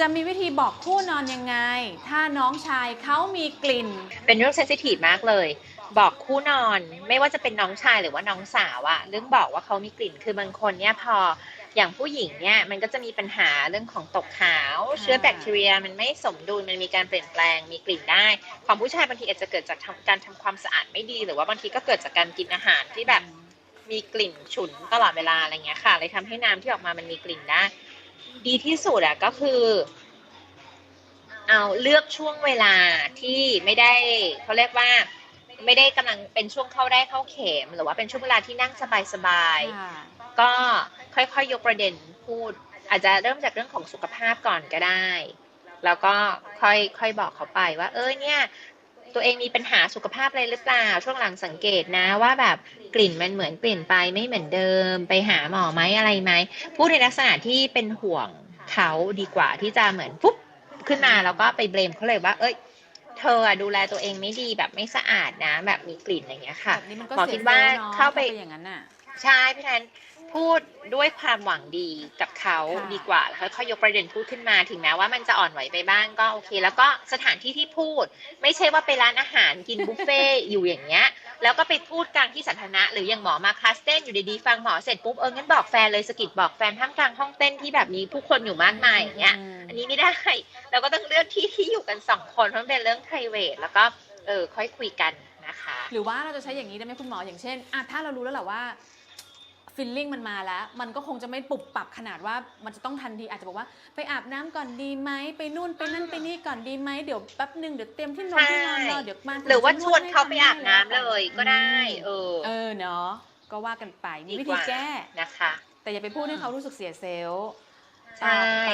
จะมีวิธีบอกคู่นอนยังไง ถ้าน้องชายเขามีกลิ่น เป็นเรื่องเซนซิทีฟมากเลย บอกคู่นอนไม่ว่าจะเป็นน้องชายหรือว่าน้องสาวอะเรื่องบอกว่าเขามีกลิ่นคือบางคนเนี่ยพออย่างผู้หญิงเนี่ยมันก็จะมีปัญหาเรื่องของตกขาว เชื้อแบคทีเรียมันไม่สมดุลมันมีการเปลี่ยนแปลงมีกลิ่นได้ ของผู้ชายบางทีอาจจะเกิดจากทำการทำความสะอาดไม่ดี หรือว่าบางทีก็เกิดจากการกินอาหารที่แบบมีกลิ่นฉุนตลอดเวลาอะไรเงี้ยค่ะเลยทำให้น้ำที่ออกมามันมีกลิ่นได้ ดีที่สุดอะก็คือ เอาเลือกช่วงเวลาที่ไม่ได้เขาเรียกว่าไม่ได้กำลังเป็นช่วงเข้าได้เข้าเข็ม หรือว่าเป็นช่วงเวลาที่นั่งสบายค่ะๆก็ค่อยๆยกประเด็นพูด อาจจะเริ่มจากเรื่องของสุขภาพก่อนก็ได้ แล้วก็ค่อยค่อยบอกเขาไปว่า เออเนี่ย ตัวเองมีปัญหาสุขภาพอะไรหรือเปล่า ช่วงหลังสังเกตนะว่าแบบกลิ่นมันเหมือนเปลี่ยนไปไม่เหมือนเดิม ไปหาหมอไหมอะไรไหมพูดในลักษณะที่เป็นห่วงเขาดีกว่าที่จะเหมือนปุ๊บขึ้นมาแล้วก็ไปเบลมเขาเลยว่า เอ้ย เธออะดูแลตัวเองไม่ดีแบบไม่สะอาดนะ แบบมีกลิ่นอะไรอย่างเงี้ยค่ะแบบนี้มันก็หมอเสีคิยดเซลว่าล์เนาะเข้าไปถ้อย่างนั้นน่ะใช่พี่แทน พูดด้วยความหวังดีกับเขาค่ะดีกว่าแล้วค่อยๆยกประเด็นพูดขึ้นมาถึงแม้ว่ามันจะอ่อนไหวไปบ้างก็โอเค แล้วก็สถานที่ที่พูด ไม่ใช่ว่าไปร้านอาหารกินบุฟเฟ่ต์อยู่อย่างเงี้ยแล้วก็ไปพูดกลางที่สาธารณะหรืออย่างหมอมาคลาสเต้นอยู่ดีๆฟังหมอเสร็จปุ๊บเอองั้นบอกแฟนเลยสะกิดบอกแฟนท่ามกลางห้องเต้นที่แบบมีผู้คนอยู่มากมายอย่างเงี้ยมอันนี้ไม่ได้เราก็ต้องเลือกที่ที่อยู่กันสองคนเพราะมันเป็นเรื่อง p r i v a t แล้วก็เออค่อยคุยกันนะคะ หรือว่าเราจะใช้อย่างนี้ได้ไหมคุณหมออย่างเช่นอะถ้าเรารู้แล้วแหละว่า ฟิลลิ่งมันมาแล้ว มันก็คงจะไม่ปรับปรับขนาดว่ามันจะต้องทันทีอาจจะบอกว่าไปอาบน้ำก่อนดีไหมไปนู่นไปนั่นไปนี่ก่อนดีไหมเดี๋ยวแป๊บหนึ่งเดี๋ยวเตรียมที่นอนที่นอนรอเดี๋ยวมาหรือว่าจะชวนให้เขาไปอาบน้ำทำให้เลยก็ได้ เออ เออเนาะก็ว่ากันไปนี่วิดีกธีว่าแก้นะคะ แต่อย่าไปพูดให้เขารู้สึกเสียเซลล์ใช่ต่อไป